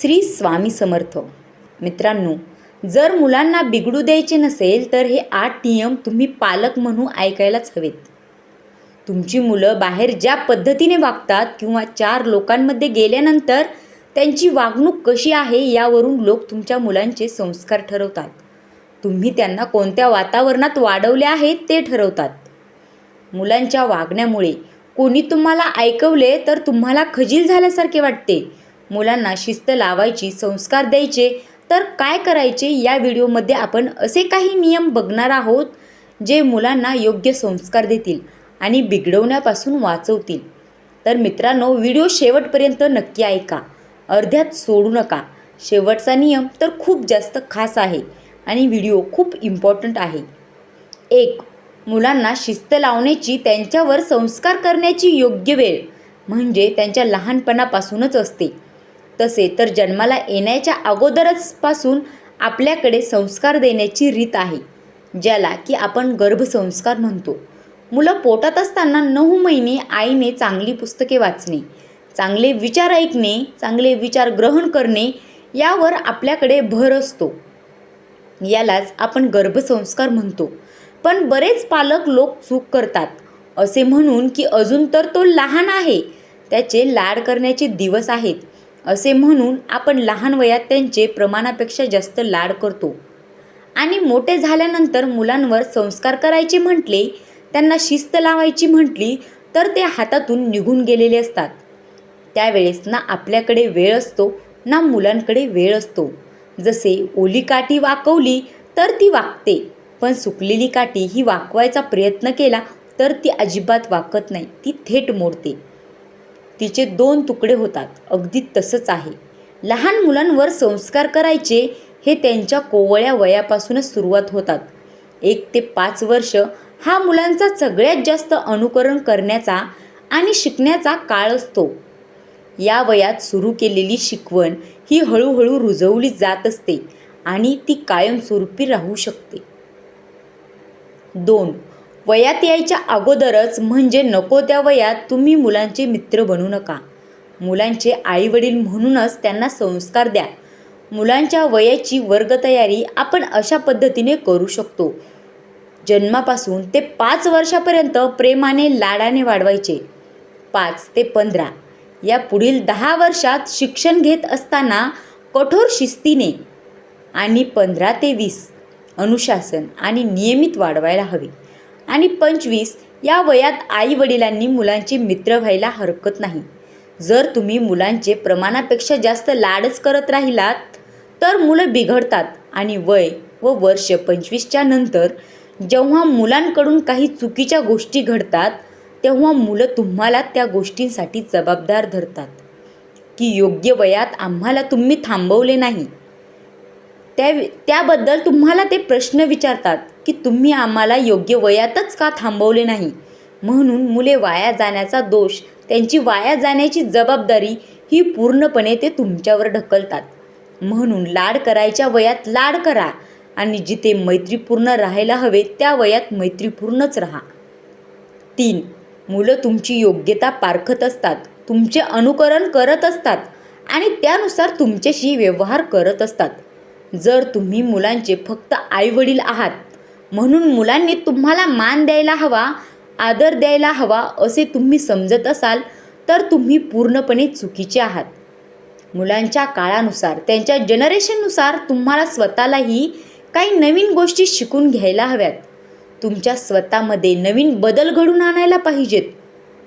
श्री स्वामी समर्थ. मित्रांनो जर मुलांना बिघडू द्यायचे नसेल तर हे आठ नियम तुम्ही पालक म्हणून ऐकायलाच हवेत. तुमची मुलं बाहेर ज्या पद्धतीने वागतात किंवा चार लोकांमध्ये गेल्यानंतर त्यांची वागणूक कशी आहे यावरून लोक तुमच्या मुलांचे संस्कार ठरवतात. तुम्ही त्यांना कोणत्या वातावरणात वाढवले आहेत ते ठरवतात. मुलांच्या वागण्यामुळे कोणी तुम्हाला ऐकवले तर तुम्हाला खजील झाल्यासारखे वाटते. मुलांना शिस्त लावायची संस्कार द्यायचे तर काय करायचे या व्हिडिओमध्ये आपण असे काही नियम बघणार आहोत जे मुलांना योग्य संस्कार देतील आणि बिघडवण्यापासून वाचवतील. तर मित्रांनो व्हिडिओ शेवटपर्यंत नक्की ऐका. अर्ध्यात सोडू नका. शेवटचा नियम तर खूप जास्त खास आहे आणि व्हिडिओ खूप इम्पॉर्टंट आहे. एक मुलांना शिस्त लावण्याची त्यांच्यावर संस्कार करण्याची योग्य वेळ म्हणजे त्यांच्या लहानपणापासूनच असते. तसे तर जन्माला येण्याच्या अगोदरच पासून आपल्याकडे संस्कार देण्याची रीत आहे ज्याला की आपण गर्भसंस्कार म्हणतो. मुलं पोटात असताना नऊ महिने आईने चांगली पुस्तके वाचणे चांगले विचार ऐकणे चांगले विचार ग्रहण करणे यावर आपल्याकडे भर असतो. यालाच आपण गर्भसंस्कार म्हणतो. पण बरेच पालक लोक चूक करतात. असे म्हणून की अजून तर तो लहान आहे. त्याचे लाड करण्याचे दिवस आहेत. असे म्हणून आपण लहान वयात त्यांचे प्रमाणापेक्षा जास्त लाड करतो. आणि मोठे झाल्यानंतर मुलांवर संस्कार करायचे म्हटले त्यांना शिस्त लावायची म्हटली तर ते हातातून निघून गेलेले असतात. त्यावेळेस ना आपल्याकडे वेळ असतो ना मुलांकडे वेळ असतो. जसे ओली काठी वाकवली तर ती वाकते. पण सुकलेली काठी ही वाकवायचा प्रयत्न केला तर ती अजिबात वाकत नाही ती थेट मोडते. तिचे दोन तुकडे होतात. अगदी तसंच आहे. लहान मुलांवर संस्कार करायचे हे त्यांच्या कोवळ्या वयापासूनच सुरुवात होतात. एक ते पाच वर्ष हा मुलांचा सगळ्यात जास्त अनुकरण करण्याचा आणि शिकण्याचा काळ असतो. या वयात सुरू केलेली शिकवण ही हळूहळू रुजवली जात असते आणि ती कायमस्वरूपी राहू शकते. दोन वयात यायच्या अगोदरच म्हणजे नको त्या वयात तुम्ही मुलांचे मित्र बनू नका. मुलांचे आईवडील म्हणूनच त्यांना संस्कार द्या. मुलांच्या वयाची वर्गतयारी आपण अशा पद्धतीने करू शकतो. जन्मापासून ते पाच वर्षापर्यंत प्रेमाने लाडाने वाढवायचे. पाच ते पंधरा. या पुढील दहा वर्षात शिक्षण घेत असताना कठोर शिस्तीने आणि पंधरा ते वीस. अनुशासन आणि नियमित वाढवायला हवे. आणि पंचवीस या वयात आई वडिलांनी मुलांचे मित्र व्हायला हरकत नाही. जर तुम्ही मुलांचे प्रमाणापेक्षा जास्त लाडच करत राहिलात तर मुलं बिघडतात आणि वय व वर्ष पंचवीसच्या नंतर जेव्हा मुलांकडून काही चुकीच्या गोष्टी घडतात तेव्हा मुलं तुम्हाला त्या गोष्टींसाठी जबाबदार धरतात. की योग्य वयात आम्हाला तुम्ही थांबवले नाही. त्या त्याबद्दल तुम्हाला ते प्रश्न विचारतात की तुम्ही आम्हाला योग्य वयातच का थांबवले नाही? म्हणून मुले वाया जाण्याचा दोष त्यांची वाया जाण्याची जबाबदारी ही पूर्णपणे ते तुमच्यावर ढकलतात. म्हणून लाड करायच्या वयात लाड करा आणि जिथे मैत्रीपूर्ण राहायला हवे त्या वयात मैत्रीपूर्णच राहा. तीन मुलं तुमची योग्यता पारखत असतात तुमचे अनुकरण करत असतात आणि त्यानुसार तुमच्याशी व्यवहार करत असतात. जर तुम्ही मुलांचे फक्त आईवडील आहात म्हणून मुलांनी तुम्हाला मान द्यायला हवा आदर द्यायला हवा असे तुम्ही समजत असाल तर तुम्ही पूर्णपणे चुकीचे आहात. मुलांच्या काळानुसार त्यांच्या जनरेशननुसार तुम्हाला स्वतःलाही काही नवीन गोष्टी शिकून घ्यायला हव्यात. तुमच्या स्वतःमध्ये नवीन बदल घडून आणायला पाहिजेत.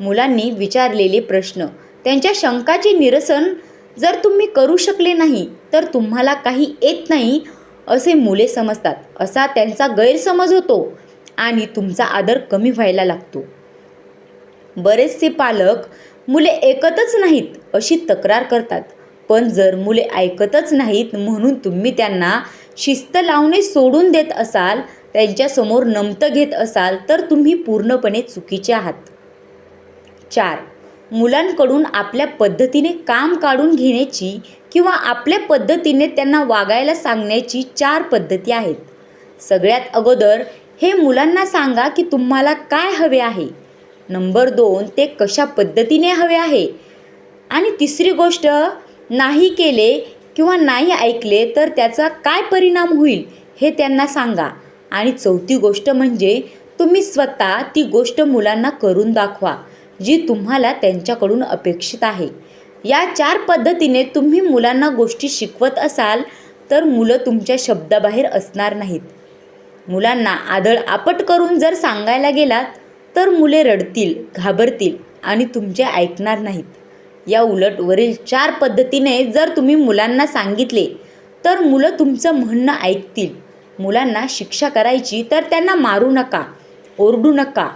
मुलांनी विचारलेले प्रश्न त्यांच्या शंकाचे निरसन जर तुम्ही करू शकले नाही तर तुम्हाला काही येत नाही असे मुले समजतात. असा त्यांचा गैरसमज होतो आणि तुमचा आदर कमी व्हायला लागतो. बरेचसे पालक मुले ऐकतच नाहीत अशी तक्रार करतात. पण जर मुले ऐकतच नाहीत म्हणून तुम्ही त्यांना शिस्त लावणे सोडून देत असाल त्यांच्यासमोर नमतं घेत असाल तर तुम्ही पूर्णपणे चुकीचे आहात. चार मुलांकडून आपल्या पद्धतीने काम काढून घेण्याची किंवा आपल्या पद्धतीने त्यांना वागायला सांगण्याची चार पद्धती आहेत. सगळ्यात अगोदर हे मुलांना सांगा की तुम्हाला काय हवे आहे. नंबर दोन ते कशा पद्धतीने हवे आहे? आणि तिसरी गोष्ट नाही केले किंवा नाही ऐकले तर त्याचा काय परिणाम होईल हे त्यांना सांगा. आणि चौथी गोष्ट म्हणजे तुम्ही स्वतः ती गोष्ट मुलांना करून दाखवा. जी तुम्हाला त्यांच्याकडून अपेक्षित आहे. या चार पद्धतीने तुम्ही मुलांना गोष्टी शिकवत असाल तर मुलं तुमच्या शब्दाबाहेर असणार नाहीत. मुलांना आदळ आपट करून जर सांगायला गेलात तर मुले रडतील घाबरतील आणि तुमचे ऐकणार नाहीत. या उलट वरील चार पद्धतीने जर तुम्ही मुलांना सांगितले तर मुलं तुमचं म्हणणं ऐकतील. मुलांना शिक्षा करायची तर त्यांना मारू नका ओरडू नका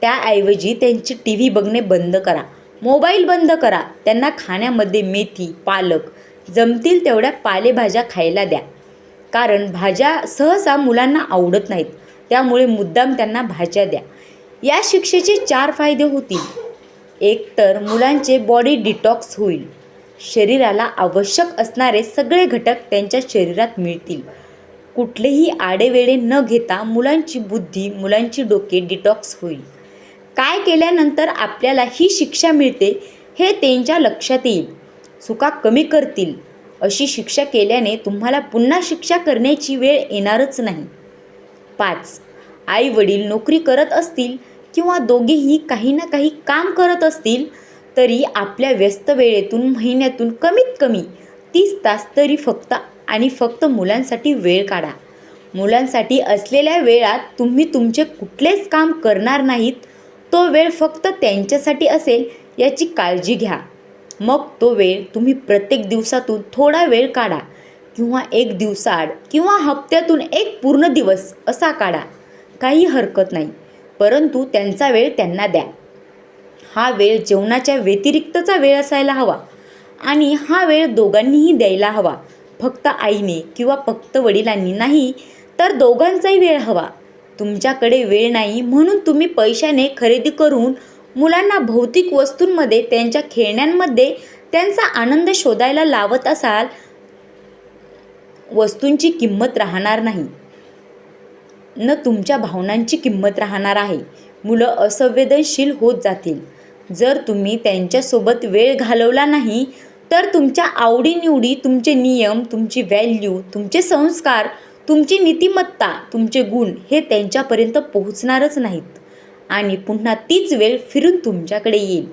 त्याऐवजी त्यांची टी व्ही बघणे बंद करा. मोबाईल बंद करा. त्यांना खाण्यामध्ये मेथी पालक जमतील तेवढ्या पालेभाज्या खायला द्या. कारण भाज्या सहसा मुलांना आवडत नाहीत. त्यामुळे मुद्दाम त्यांना भाज्या द्या. या शिक्षेचे चार फायदे होतील. एक तर मुलांचे बॉडी डिटॉक्स होईल. शरीराला आवश्यक असणारे सगळे घटक त्यांच्या शरीरात मिळतील. कुठलेही आडेवेळे न घेता मुलांची बुद्धी मुलांची डोके डिटॉक्स होईल. काय केल्यानंतर आपल्याला ही शिक्षा मिळते हे त्यांच्या लक्षात येईल. चुका कमी करतील. अशी शिक्षा केल्याने तुम्हाला पुन्हा शिक्षा करण्याची वेळ येणारच नाही. पाच. आई वडील नोकरी करत असतील किंवा दोघेही काही ना काही काम करत असतील तरी आपल्या व्यस्त वेळेतून महिन्यातून कमीत कमी तीस तास तरी फक्त आणि फक्त मुलांसाठी वेळ काढा. मुलांसाठी असलेल्या वेळात तुम्ही तुमचे कुठलेच काम करणार नाहीत तो वेळ फक्त त्यांच्यासाठी असेल याची काळजी घ्या. मग तो वेळ तुम्ही प्रत्येक दिवसातून थोडा वेळ काढा किंवा एक दिवसाआड किंवा हप्त्यातून एक पूर्ण दिवस असा काढा. काही हरकत नाही परंतु त्यांचा वेळ त्यांना द्या. हा वेळ जेवणाच्या व्यतिरिक्तचा वेळ असायला हवा आणि हा वेळ दोघांनीही द्यायला हवा. फक्त आईने किंवा फक्त वडिलांनी नाही तर दोघांचाही वेळ हवा. तुमच्याकडे वेळ नाही म्हणून तुम्ही पैशाने खरेदी करून मुलांना भौतिक वस्तूंमध्ये त्यांच्या खेळण्यांमध्ये त्यांचा आनंद शोधायला लावत असाल वस्तूंची किंमत राहणार नाही. न तुमच्या भावनांची किंमत राहणार आहे. मुलं असंवेदनशील होत जातील. जर तुम्ही त्यांच्यासोबत वेळ घालवला नाही तर तुमच्या आवडीनिवडी तुमचे नियम तुमची व्हॅल्यू तुमचे संस्कार तुमची नीतिमत्ता तुमचे गुण हे त्यांच्यापर्यंत पोहोचणारच नाहीत. आणि पुन्हा तीच वेळ फिरून तुमच्याकडे येईल.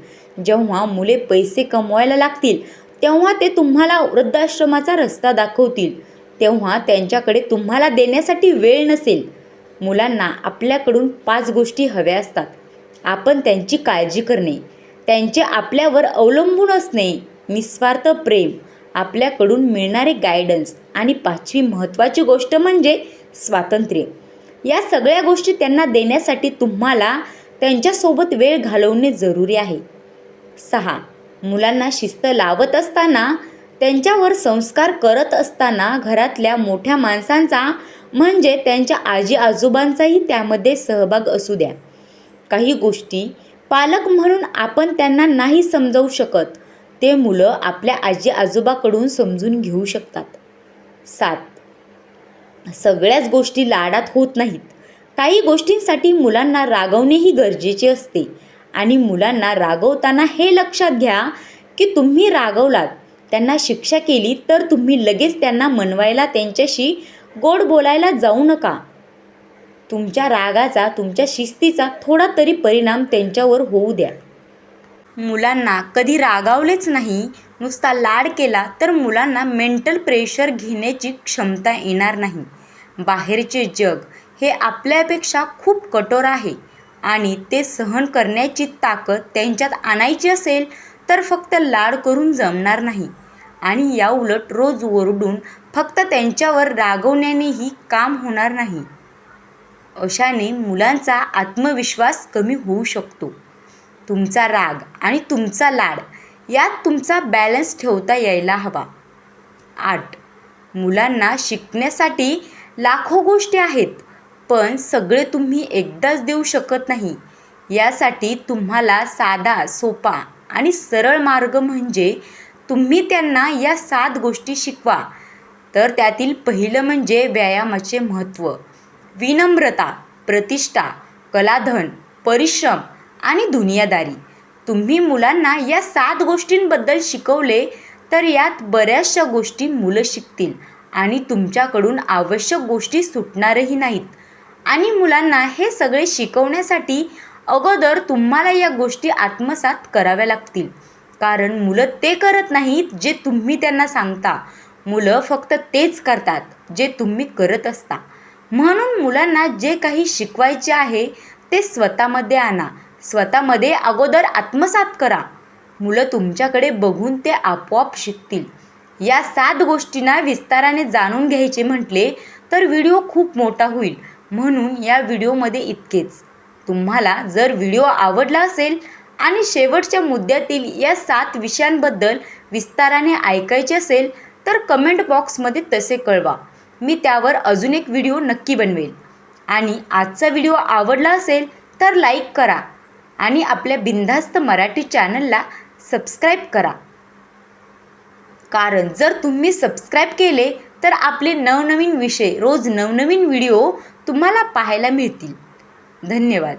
जेव्हा मुले पैसे कमवायला लागतील तेव्हा ते तुम्हाला वृद्धाश्रमाचा रस्ता दाखवतील. तेव्हा त्यांच्याकडे तुम्हाला देण्यासाठी वेळ नसेल. मुलांना आपल्याकडून पाच गोष्टी हव्या असतात. आपण त्यांची काळजी करणे त्यांचे आपल्यावर अवलंबून असणे निस्वार्थ प्रेम आपल्याकडून मिळणारे गायडन्स आणि पाचवी महत्त्वाची गोष्ट म्हणजे स्वातंत्र्य. या सगळ्या गोष्टी त्यांना देण्यासाठी तुम्हाला त्यांच्यासोबत वेळ घालवणे जरुरी आहे. सहा. मुलांना शिस्त लावत असताना त्यांच्यावर संस्कार करत असताना घरातल्या मोठ्या माणसांचा म्हणजे त्यांच्या आजी आजोबांचाही त्यामध्ये सहभाग असू द्या. काही गोष्टी पालक म्हणून आपण त्यांना नाही समजावू शकत. ते मुलं आपल्या आजी आजोबाकडून समजून घेऊ शकतात. सात. सगळ्याच गोष्टी लाडात होत नाहीत. काही गोष्टींसाठी मुलांना रागवणेही गरजेचे असते. आणि मुलांना रागवताना हे लक्षात घ्या की तुम्ही रागवलात त्यांना शिक्षा केली तर तुम्ही लगेच त्यांना मनवायला त्यांच्याशी गोड बोलायला जाऊ नका. तुमच्या रागाचा तुमच्या शिस्तीचा थोडा तरी परिणाम त्यांच्यावर होऊ द्या. मुलांना कधी रागावलेच नाही नुसता लाड केला तर मुलांना मेंटल प्रेशर घेण्याची क्षमता येणार नाही. बाहेरचे जग हे आपल्यापेक्षा खूप कठोर आहे आणि ते सहन करण्याची ताकद त्यांच्यात आणायची असेल तर फक्त लाड करून जमणार नाही. आणि याउलट रोज ओरडून फक्त त्यांच्यावर रागवण्यानेही काम होणार नाही. अशाने मुलांचा आत्मविश्वास कमी होऊ शकतो. तुमचा राग आणि तुमचा लाड यात तुमचा बॅलन्स ठेवता यायला हवा. आठ. मुलांना शिकण्यासाठी लाखो गोष्टी आहेत पण सगळे तुम्ही एकदाच देऊ शकत नाही. यासाठी तुम्हाला साधा सोपा आणि सरळ मार्ग म्हणजे तुम्ही त्यांना या सात गोष्टी शिकवा. तर त्यातील पहिलं म्हणजे व्यायामाचे महत्त्व. विनम्रता प्रतिष्ठा कलाधन परिश्रम आणि दुनियादारी. तुम्ही मुलांना या सात गोष्टींबद्दल शिकवले तर यात बऱ्याचशा गोष्टी मुलं शिकतील आणि तुमच्याकडून आवश्यक गोष्टी सुटणारही नाहीत. आणि मुलांना हे सगळे शिकवण्यासाठी अगोदर तुम्हाला या गोष्टी आत्मसात कराव्या लागतील. कारण मुलं ते करत नाहीत जे तुम्ही त्यांना सांगता. मुलं फक्त तेच करतात जे तुम्ही करत असता. म्हणून मुलांना जे काही शिकवायचे आहे ते स्वतःमध्ये आणा. स्वतःमध्ये अगोदर आत्मसात करा. मुलं तुमच्याकडे बघून ते आपोआप शिकतील. या सात गोष्टींना विस्ताराने जाणून घ्यायचे म्हटले तर व्हिडिओ खूप मोठा होईल. म्हणून या व्हिडिओमध्ये इतकेच. तुम्हाला जर व्हिडिओ आवडला असेल आणि शेवटच्या मुद्द्यातील या सात विषयांबद्दल विस्ताराने ऐकायचे असेल तर कमेंट बॉक्समध्ये तसे कळवा. मी त्यावर अजून एक व्हिडिओ नक्की बनवेल. आणि आजचा व्हिडिओ आवडला असेल तर लाईक करा. आणि आपल्या बिनधास्त मराठी चॅनलला सबस्क्राईब करा. कारण जर तुम्ही सबस्क्राईब केले तर आपले नवनवीन विषय रोज नवनवीन व्हिडिओ तुम्हाला पाहायला मिळतील. धन्यवाद.